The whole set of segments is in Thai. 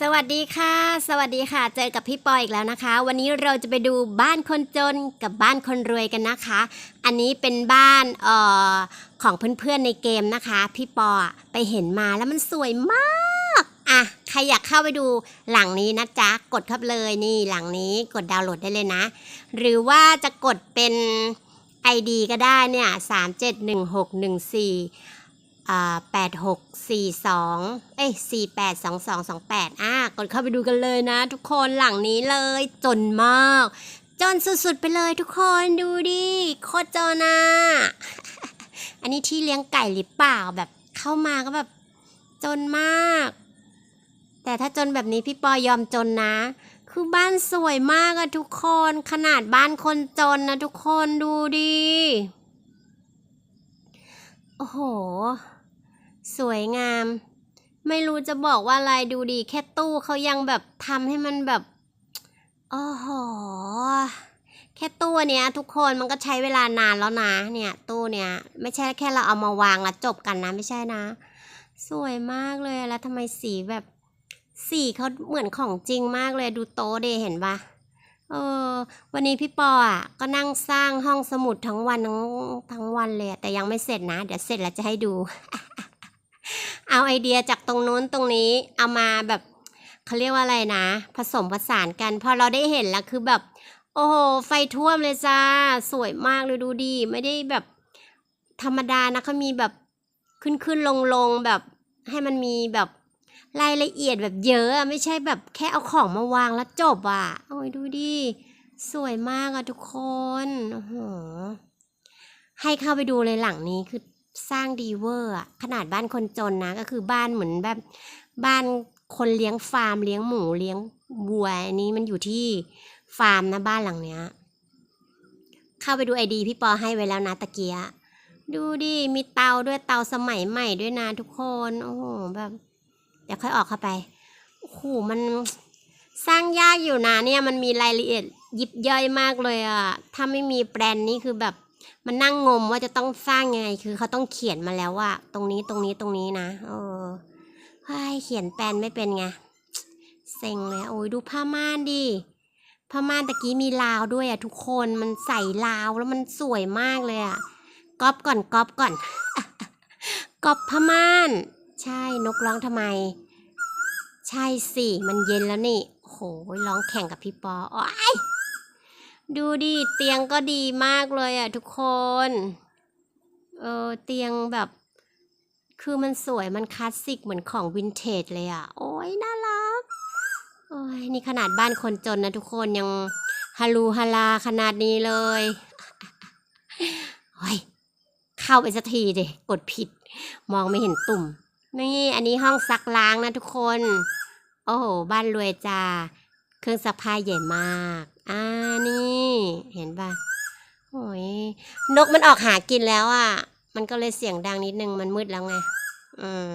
สวัสดีค่ะ สวัสดีค่ะ เจอกับพี่ปออีกแล้วนะคะ วันนี้เราจะไปดูบ้านคนจนกับบ้านคนรวยกันนะคะ อันนี้เป็นบ้านเอ่อของเพื่อนๆในเกมนะคะ พี่ปอไปเห็นมาแล้วมันสวยมากอะใครอยากเข้าไปดูหลังนี้นะจ๊ะกดเข้าเลยนี่หลังนี้กดดาวน์โหลดได้เลยนะ หรือว่าจะกดเป็น ID ก็ได้เนี่ยสามเจ็ดหนึ่งหกหนึ่งสี่ แปดหกสี่สองเอ้ยสี่แปดสองสองสองแปดอ่ากดเข้าไปดูกันเลยนะ ทุกคนหลังนี้เลย จนมาก จนสุดๆไปเลยทุกคนดูดิโคตรจนอะอันนี้ที่เลี้ยงไก่หรือเปล่าแบบเข้ามาก็แบบ จนมาก แต่ถ้าจนแบบนี้พี่ปอยอมจนนะ คือบ้านสวยมากอะทุกคน ขนาดบ้านคนจนนะทุกคนดูดิ อ้โห สวยงาม ไม่รู้จะบอกว่าอะไรดูดีแค่ตู้เขายังแบบทำให้มันแบบโอ้โห แค่ตู้เนี้ย ทุกคนมันก็ใช้เวลานานแล้วนะ เนี่ย ตู้เนี้ย ไม่ใช่แค่เราเอามาวางแล้วจบกันนะ ไม่ใช่นะ สวยมากเลยแล้วทำไมสีแบบ สีเขาเหมือนของจริงมากเลยดูโต๊ะเดเห็นปะ เออวันนี้พี่ปออะก็นั่งสร้างห้องสมุดทั้งวันทั้งทั้งวันเลยแต่ยังไม่เสร็จนะ เดี๋ยวเสร็จแล้วจะให้ดู เอาไอเดียจากตรงนู้นตรงนี้เอามาแบบเขาเรียกว่าอะไรนะ ผสมผสานกัน พอเราได้เห็นแล้วคือแบบ โอ้โหไฟท่วมเลยจ้า สวยมากเลยดูดี ไม่ได้แบบ ธรรมดานะเขามีแบบขึ้นขึ้นลงลงแบบให้มันมีแบบ รายละเอียดแบบเยอะอะไม่ใช่แบบแค่เอาของมาวางแล้วจบอะโอ้ยดูดิสวยมากอะทุกคนโอ้โหให้เข้าไปดูเลยหลังนี้คือสร้างดีเวอร์อะขนาดบ้านคนจนนะ ก็คือบ้านเหมือนแบบบ้านคนเลี้ยงฟาร์มเลี้ยงหมูเลี้ยงวัวอันนี้มันอยู่ที่ฟาร์มนะบ้านหลังเนี้ย เข้าไปดูไอดีพี่ปอให้ไว้แล้วนะตะเกียดูดิมีเตาด้วยเตาสมัยใหม่ด้วยนะทุกคน โอ้โหแบบ ดี๋ยวค่อยออกเข้าไปโอ้โหมันสร้างยากอยู่นะเนี่ยมันมีรายละเอียดยิบย่อยมากเลยอะถ้าไม่มีแปลนนี่คือแบบมันนั่งงมว่าจะต้องสร้างยังไงคือเขาต้องเขียนมาแล้วว่า ตรงนี้ตรงนี้ตรงนี้นะเออเฮ้ยเขียนแปลนไม่เป็นไงเซ็งเลยโอ้ยดูผ้าม่านดิผ้าม่านตะกี้มีลาวด้วยอะทุกคนมันใส่ลาวแล้วมันสวยมากเลยอะก๊อปก่อนก๊อปก่อนก๊อปผ้าม่าน ใช่นกร้องทำไม ใช่สิ มันเย็นแล้วนี่โอ้โหร้องแข่งกับพี่ปอโอ้ยดูดิเตียงก็ดีมากเลยอะทุกคน เออเตียงแบบ คือมันสวยมันคลาสสิกเหมือนของวินเทจเลยอะ โอ้ยน่ารัก โอ้ยนี่ขนาดบ้านคนจนนะทุกคนยังฮาลูฮาลาขนาดนี้เลยโอ้ยเข้าไปสักทีดิกดผิด มองไม่เห็นตุ่ม นี่อันนี้ห้องซักล้างนะทุกคน โอ้โห บ้านรวยจ้า เครื่องซักผ้าใหญ่มาก อ่า นี่ เห็นปะโอ้ย นกมันออกหากินแล้วอะ มันก็เลยเสียงดังนิดนึง มันมืดแล้วไง อืม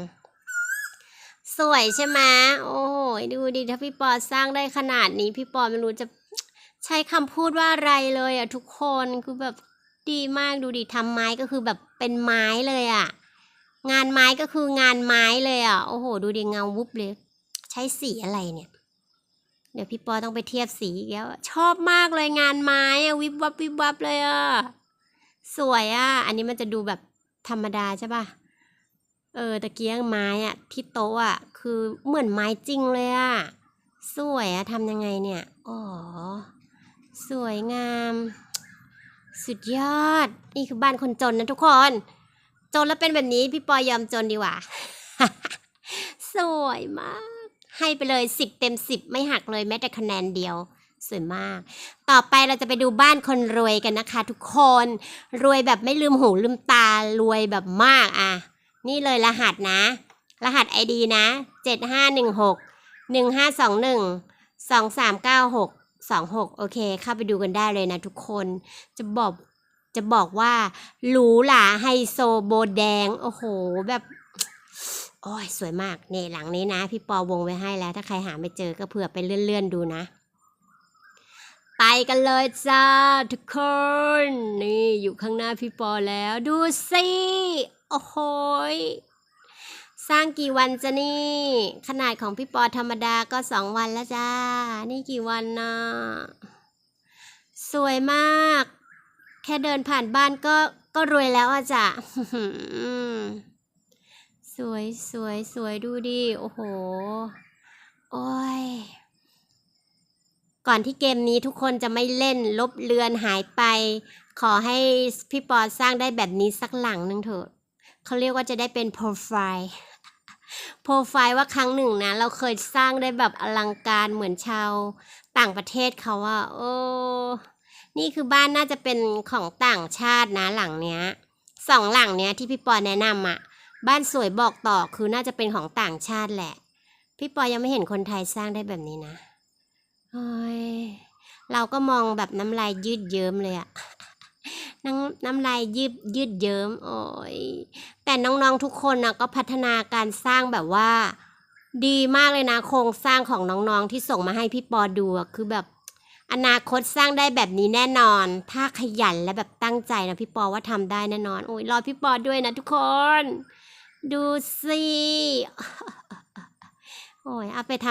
สวยใช่ไหมโอ้โห ดูดิ ถ้าพี่ปอสร้างได้ขนาดนี้ พี่ปอไม่รู้จะใช้คำพูดว่าอะไรเลยอะทุกคน คือแบบดีมาก ดูดิทำไม้ก็คือแบบเป็นไม้เลยอะ งานไม้ก็คืองานไม้เลยอะ โอ้โห ดูดิเงาวุบเลย ใช้สีอะไรเนี่ย เดี๋ยวพี่ปอต้องไปเทียบสีอีกแล้ว ชอบมากเลยงานไม้อะวิบวับวิบวับเลยอะ สวยอะ อันนี้มันจะดูแบบธรรมดาใช่ป่ะเออตะเกียงไม้อะที่โต๊ะอะคือเหมือนไม้จริงเลยอะ สวยอะทำยังไงเนี่ย อ๋อ สวยงาม สุดยอด นี่คือบ้านคนจนนะทุกคน จนแล้วเป็นแบบนี้พี่ปอยอมจนดีกว่า สวยมาก ให้ไปเลยสิบเต็มสิบไม่หักเลยแม้แต่คะแนนเดียว สวยมาก ต่อไปเราจะไปดูบ้านคนรวยกันนะคะ ทุกคน รวยแบบไม่ลืมหูลืมตารวยแบบมากอะ นี่เลยรหัสนะ รหัสไอดีนะเจ็ดห้าหนึ่งหกหนึ่งห้าสองหนึ่งสองสามเก้าหกสองหกโอเค เข้าไปดูกันได้เลยนะทุกคน จะบอก จะบอกว่าหรูหราไฮโซโบแดง โอ้โหแบบโอ้ยสวยมากเนี่หลังนี้นะ พี่ปอวงไว้ให้แล้ว ถ้าใครหาไม่เจอก็เผื่อไปเลื่อนๆดูนะ ไปกันเลยจ้าทุกคน นี่อยู่ข้างหน้าพี่ปอแล้วดูสิโอ้โหยสร้างกี่วันจะนี่ ขนาดของพี่ปอธรรมดาก็สองวันแล้วจ้า นี่กี่วันนะสวยมาก ค่เดินผ่านบ้านก็ก็รวยแล้วอะจ้ะสวยสวยสวยดูดิ โอ้โห โอ้ย ก่อนที่เกมนี้ทุกคนจะไม่เล่นลบเลือนหายไป ขอให้พี่ปอสร้างได้แบบนี้สักหลังหนึ่งเถอะ เขาเรียกว่าจะได้เป็นโปรไฟล์ โปรไฟล์ว่าครั้งหนึ่งนะ เราเคยสร้างได้แบบอลังการเหมือนชาวต่างประเทศเขาอะโอ้ นี่คือบ้านน่าจะเป็นของต่างชาตินะหลังเนี้ยสองหลังเนี้ยที่พี่ปอแนะนำอะบ้านสวยบอกต่อคือน่าจะเป็นของต่างชาติแหละ พี่ปอยังไม่เห็นคนไทยสร้างได้แบบนี้นะโอ้ยเราก็มองแบบน้ำลายยืดเยิ้มเลยอะน้ำน้ำลายยืดยืดเยิ้มโอ้ยแต่น้องๆทุกคนนะก็พัฒนาการสร้างแบบว่า ดีมากเลยนะโครงสร้างของน้องๆที่ส่งมาให้พี่ปอดูอะคือแบบ อนาคตสร้างได้แบบนี้แน่นอน ถ้าขยันและแบบตั้งใจนะพี่ปอว่าทำได้แน่นอน โอ้ยรอพี่ปอด้วยนะทุกคน ดูสิโอ้ยเอาไปท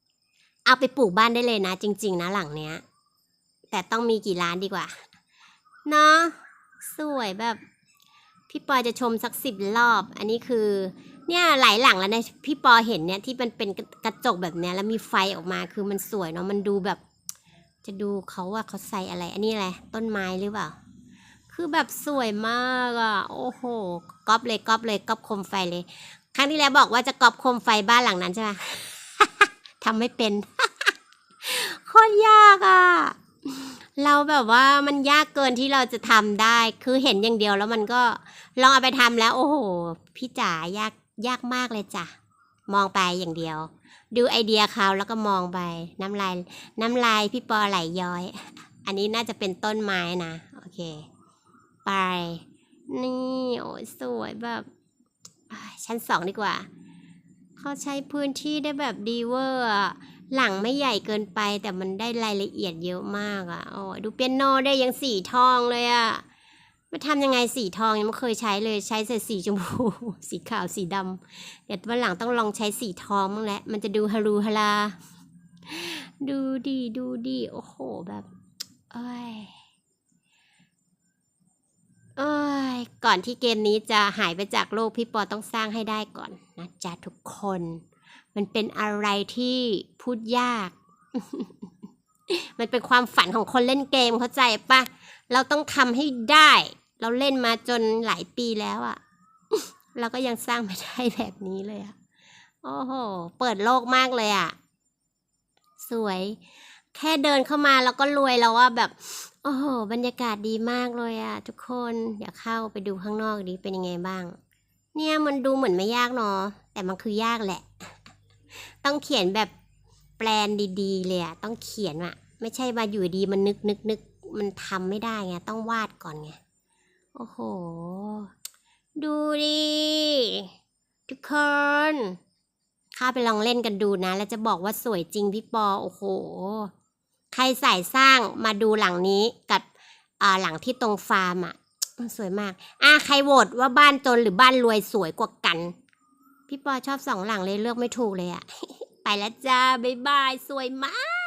ำเอาไปปลูกบ้านได้เลยนะ จริง ๆ นะหลังเนี้ย แต่ต้องมีกี่ล้านดีกว่า เนาะสวยแบบ พี่ปอจะชมสักสิบรอบ อันนี้คือ เนี่ยหลายหลังแล้วนะพี่ปอเห็นเนี่ยที่มันเป็นกระจกแบบเนี้ยแล้วมีไฟออกมาคือมันสวยเนาะมันดูแบบ จะดูเขาว่าเขาใส่อะไร อันนี้อะไรต้นไม้หรือเปล่า คือแบบสวยมากอะ โอ้โหก๊อปเลยก๊อปเลยก๊อปโคมไฟเลย ครั้งที่แล้วบอกว่าจะก๊อปโคมไฟบ้านหลังนั้นใช่ไหมทำไม่เป็นโคตรยากอะ เราแบบว่ามันยากเกินที่เราจะทำได้ คือเห็นอย่างเดียวแล้วมันก็ลองเอาไปทำแล้ว โอ้โห พี่จ๋ายากยากมากเลยจ้ะ มองไปอย่างเดียว ดูไอเดียเขาแล้วก็มองไปน้ำลายน้ำลายพี่ปอไหลย้อย อันนี้น่าจะเป็นต้นไม้นะ โอเค ไป นี่โอ้ยสวยแบบชั้นสองดีกว่า เขาใช้พื้นที่ได้แบบดีเวอร์หลังไม่ใหญ่เกินไปแต่มันได้รายละเอียดเยอะมากอะโอ้ยดูเปียโนได้ยังสีทองเลยอะ มาทำยังไงสีทองยังไม่เคยใช้เลยใช้แต่สีชมพู สีขาวสีดำเดี๋ยววันหลังต้องลองใช้สีทองบ้างแหละมันจะดูฮารูฮาราดูดีดูดีโอ้โหแบบเอ้ยเอ้ยก่อนที่เกมนี้จะหายไปจากโลกพี่ปอต้องสร้างให้ได้ก่อนนะจ๊ะทุกคน มันเป็นอะไรที่พูดยาก มันเป็นความฝันของคนเล่นเกมเข้าใจปะเราต้องทำให้ได้ เราเล่นมาจนหลายปีแล้วอะเราก็ยังสร้างไม่ได้แบบนี้เลยอะโอ้โห เปิดโลกมากเลยอะสวย แค่เดินเข้ามาแล้วก็รวยแล้วว่าแบบ โอ้โห บรรยากาศดีมากเลยอะทุกคน เดี๋ยวเข้าไปดูข้างนอกดีเป็นยังไงบ้าง เนี่ยมันดูเหมือนไม่ยากเนาะ แต่มันคือยากแหละ ต้องเขียนแบบแปลนดีๆเลยอะต้องเขียนอะไม่ใช่มาอยู่ดีมันนึกนึกนึกมันทำไม่ได้ไง ต้องวาดก่อนไง โอ้โห ดูดิ ทุกคน ข้าไปลองเล่นกันดูนะ แล้วจะบอกว่าสวยจริงพี่ปอ โอ้โห ใครใส่สร้างมาดูหลังนี้กับอ่าหลังที่ตรงฟาร์มอะ สวยมาก อะใครโหวตว่าบ้านจนหรือบ้านรวยสวยกว่ากัน พี่ปอชอบสองหลังเลยเลือกไม่ถูกเลยอะ ไปแล้วจ้า บ๊ายบาย สวยมาก